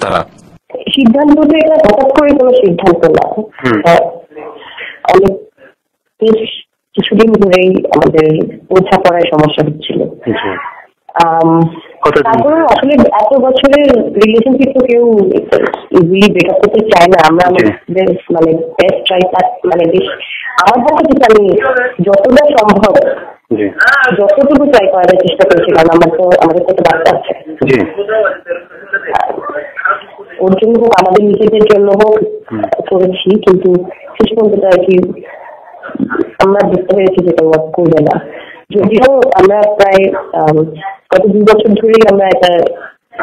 তারা? সিদ্ধান্ত তো এটা হঠাৎ করে কোনো সিদ্ধান্ত না। অনেক কিছুদিন ধরেই আমাদের বোঝাপড়ায় সমস্যা হচ্ছিল। তারপরে আসলে এত বছরের রিলেশনশিপ তো কেউ ইজিলি ব্রেকআপ করতে চায় না। আমরা। আমাদের মানে বেস্ট ট্রাই মানে বেশ আমার পক্ষ থেকে আমি যতটা সম্ভব যতটুকু ট্রাই করার চেষ্টা করেছি কারণ আমার তো আমাদের কত বাচ্চা আছে। ওর জন্য হোক আমাদের নিজেদের জন্য হোক করেছি কিন্তু শেষ পর্যন্ত আর কি আমরা বুঝতে পেরেছি যেটা ওয়ার্ক করবে না। যদিও আমরা প্রায় গত দুই বছর ধরেই আমরা এটা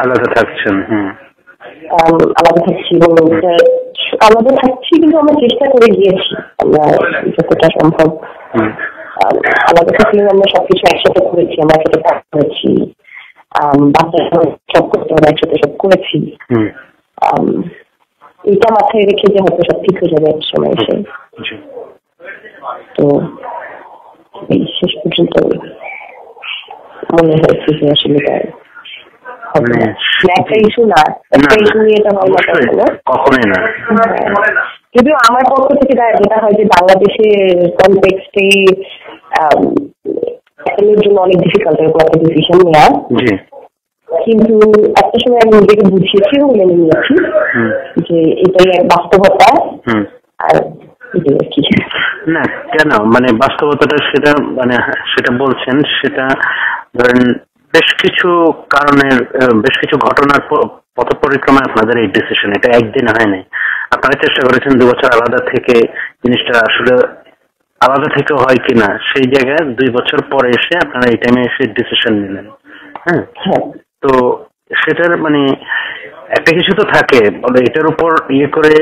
আলাদা থাকছেন আলাদা থাকছি এবং আলাদা থাকছি কিন্তু আমরা চেষ্টা করে গিয়েছি আমরা যতটা সম্ভব। আলাদা থাকলেও আমরা সবকিছু একসাথে করেছি আমরা একসাথে কাজ করেছি। আম, বাচ্চা সব করতে আমরা একসাথে সব করেছি। এটা মাথায় রেখে যে হয়তো সব ঠিক হয়ে যাবে এক সময় এসে তো এই শেষ পর্যন্ত মনে হয়েছে যে আসলে না। মানে- না, একটা ইস্যু না একটা ইস্যু নিয়ে এটা হয়। কখনোই না। যদিও আমার পক্ষ থেকে যেটা হয় যে কনটেক্সটে এর জন্য অনেক ডিফিকাল্ট এরকম একটা ডিসিশন নেওয়া কিন্তু একটা সময় আমি নিজেকে বুঝিয়েছি এবং মেনে নিয়েছি যে এটাই এক বাস্তবতা। আর না কেন? মানে বাস্তবতাটা সেটা মানে সেটা বলছেন সেটা ধরেন বেশ কিছু কারণের বেশ কিছু ঘটনার পথ পরিক্রমায় আপনাদের এই ডিসিশন এটা একদিন হয় নাই আপনারা চেষ্টা করেছেন দু বছর আলাদা থেকে জিনিসটা আসলে আলাদা থেকে হয় কিনা সেই জায়গায় দুই বছর পরে এসে আপনারা এই টাইমে এসে ডিসিশন নিলেন। হ্যাঁ? হ্যাঁ। তো সেটার মানে একটা কিছু তো থাকে বলে এটার উপর ইয়ে করে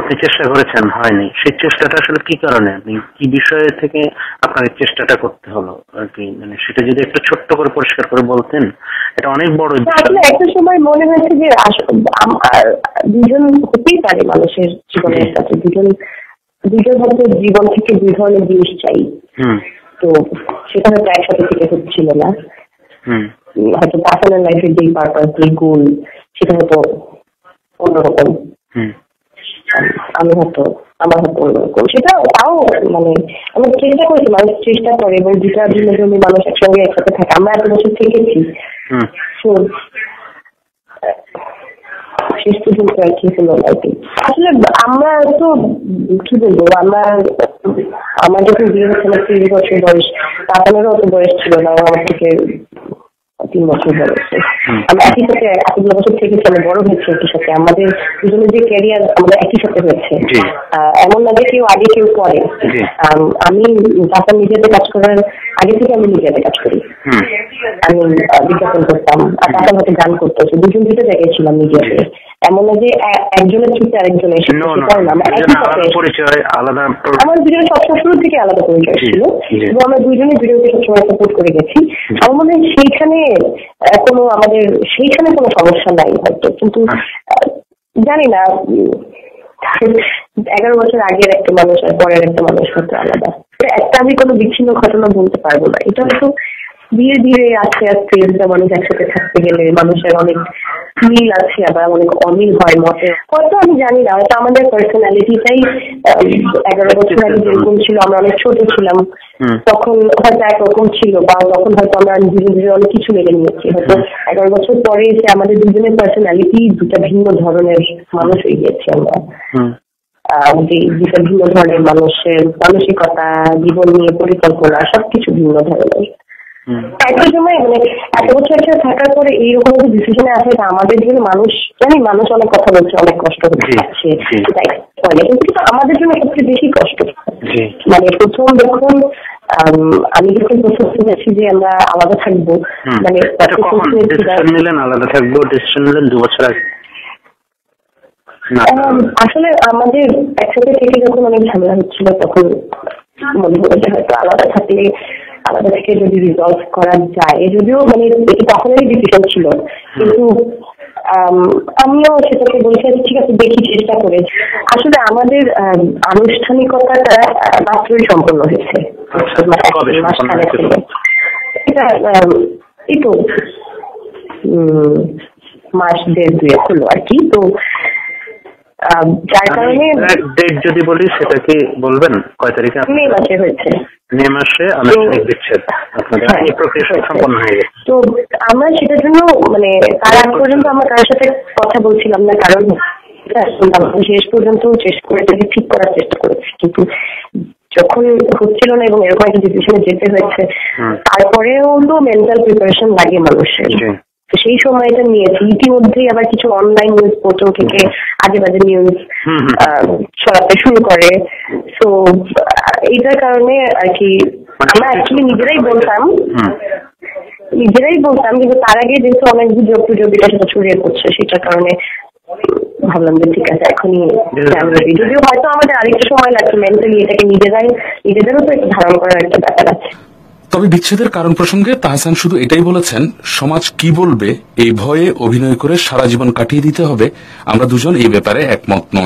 আপনি চেষ্টা করেছেন হয়নি। সেই চেষ্টাটা আসলে কি কারণে? আপনি কি বিষয় থেকে আপনার চেষ্টাটা করতে হলো? আর কি মানে সেটা যদি একটু ছোট্ট করে পরিষ্কার করে বলতেন এটা অনেক বড় একটা সময় মনে হয়েছে যে দুজন হতেই পারে মানুষের জীবনের সাথে। দুজন দুজন হয়তো জীবন থেকে দুই ধরনের জিনিস চাই। হুম। তো সেটা হয়তো একসাথে থেকে হচ্ছিল না। হয়তো পার্সোনাল লাইফের যেই পারপাস যেই গোল সেটা হয়তো অন্যরকম। আমি হয়তো আমার হয়তো অন্যরকম। সেটা তাও মানে আমি চেষ্টা করেছি মানুষ চেষ্টা করে এবং দুটা ভিন্ন ধর্মী মানুষ একসঙ্গে একসাথে থাকে। আমরা এত বছর থেকেছি। শেষ পর্যন্ত আর কি হলো লাইফে আসলে আমরা তো কি বলব আমরা আমার যখন বিয়ে হচ্ছে আমার তিরিশ বছর বয়স তাপানেরও অত বয়স ছিল না। আমার থেকে তিন বছর বয়স হুম। আমরা একই সাথে এতগুলো বছর থেকে আমরা বড় হয়েছে একই সাথে। আমাদের দুজনের যে ক্যারিয়ার আমাদের একই সাথে হয়েছে। এমন না যে কেউ আগে কেউ পরে। আমি তারপর নিজেদের কাজ করার আগে থেকে আমি নিজেদের কাজ করি। আমি বিজ্ঞাপন করতাম। আর তারপর হয়তো গান করতো। দুজন দুটো জায়গায় ছিলাম মিডিয়াতে এমন না যে একজনের থ্রুতে আরেকজন এসে পরিচয় আলাদা আমার দুজনের সবসময় শুরু থেকে আলাদা পরিচয় ছিল। এবং আমরা দুজনে দুজনকে সবসময় সাপোর্ট করে গেছি। আমার মনে হয় সেইখানে কোনো আমাদের সেইখানে কোনো সমস্যা নাই হয়তো। কিন্তু আহ, জানি না এগারো বছর আগের একটা মানুষ আর পরের একটা মানুষ হয়তো আলাদা। একটা আমি কোনো বিচ্ছিন্ন ঘটনা বলতে পারব না। এটা হয়তো ধীরে ধীরে আস্তে আস্তে দুটা মানুষ একসাথে থাকতে গেলে মানুষের অনেক মিল আছে আবার অনেক অমিল হয় মতে। হয়তো আমি জানি না হয়তো আমাদের পার্সোনালিটিটাই এগারো বছর আগে যেরকম ছিল আমরা অনেক ছোট ছিলাম। তখন হয়তো একরকম ছিল বা তখন হয়তো আমরা ধীরে ধীরে অনেক কিছু মেনে নিয়েছি। হয়তো এগারো বছর পরে এসে আমাদের দুজনের পার্সোনালিটি দুটা ভিন্ন ধরনের মানুষ হয়ে গেছি আমরা। হুম। আহ, যে দুটা ভিন্ন ধরনের মানুষের মানসিকতা জীবন নিয়ে পরিকল্পনা সবকিছু ভিন্ন ধরনের। একটা সময় মানে এত বছর একসাথে থাকার পরে এইরকম একটা ডিসিশনে আসে আমাদের জন্য মানুষ জানি মানুষ অনেক কথা বলছে অনেক কষ্ট বলে। কিন্তু আমাদের জন্য সবচেয়ে বেশি কষ্ট। মানে প্রথম যখন আম, যখন প্রথম শুনেছি যে আমরা আলাদা থাকব মানে নিলেন? আলাদা থাকব? ডিসিশন নিলেন দু বছর আগে? আসলে আমাদের একসাথে থেকে যখন অনেক ঝামেলা হচ্ছিল তখন মনে যে হয়তো আলাদা থাকলে আলাদা থেকে যদি রিজলভ করা যায় যদিও মানে এটি তখনেরই ডিসিশন ছিল। কিন্তু আম, আমিও সেটাকে বলছি আচ্ছা, ঠিক আছে দেখি চেষ্টা করে। আসলে আমাদের আম, আনুষ্ঠানিকতাটা মাত্রই সম্পন্ন হয়েছে। এটা এই তো মাস দেড় দুয়ে হলো আর কি। তো যার কারণে ডেট যদি বলি সেটা কি বলবেন? কয় তারিখে? মে মাসে হয়েছে। মে মাসে আনুষ্ঠানিক বিচ্ছেদ হ্যাঁ। এই প্রক্রিয়া সম্পন্ন হয়ে গেছে। তো আমরা সেটার জন্য মানে তার আগ পর্যন্ত আমরা কারোর সাথে কথা বলছিলাম না কারণ হ্যাঁ, শেষ পর্যন্ত চেষ্টা করে তাকে ঠিক করার চেষ্টা করেছি। কিন্তু যখন হচ্ছিল না এবং এরকম একটা ডিসিশনে যেতে হয়েছে। তারপরেও তো মেন্টাল প্রিপারেশন লাগে মানুষের। সেই সময়টা নিয়েছি ইতিমধ্যেই আবার কিছু অনলাইন নিউজ পোর্টাল থেকে আজে বাজে নিউজ। ছড়াতে শুরু করে তো এইটার কারণে আর কি মানে আমরা অ্যাকচুয়ালি নিজেরাই বলতাম। নিজেরাই বলতাম কিন্তু তার আগে যেহেতু অনেক গুজব টুজব এটা সেটা ছড়িয়ে পড়ছে সেটার কারণে ভাবলাম যে ঠিক আছে এখনই যদিও হয়তো আমাদের আরেকটু সময় লাগছে মেন্টালি এটাকে নিজেরাই নিজেদেরও তো একটু ধারণ করার একটা ব্যাপার আছে তবে বিচ্ছেদের কারণ প্রসঙ্গে তাহসান শুধু এটাই বলেছেন, সমাজ কি বলবে, এই ভয়ে অভিনয় করে সারা জীবন কাটিয়ে দিতে হবে। আমরা দুজন এই ব্যাপারে একমত নই।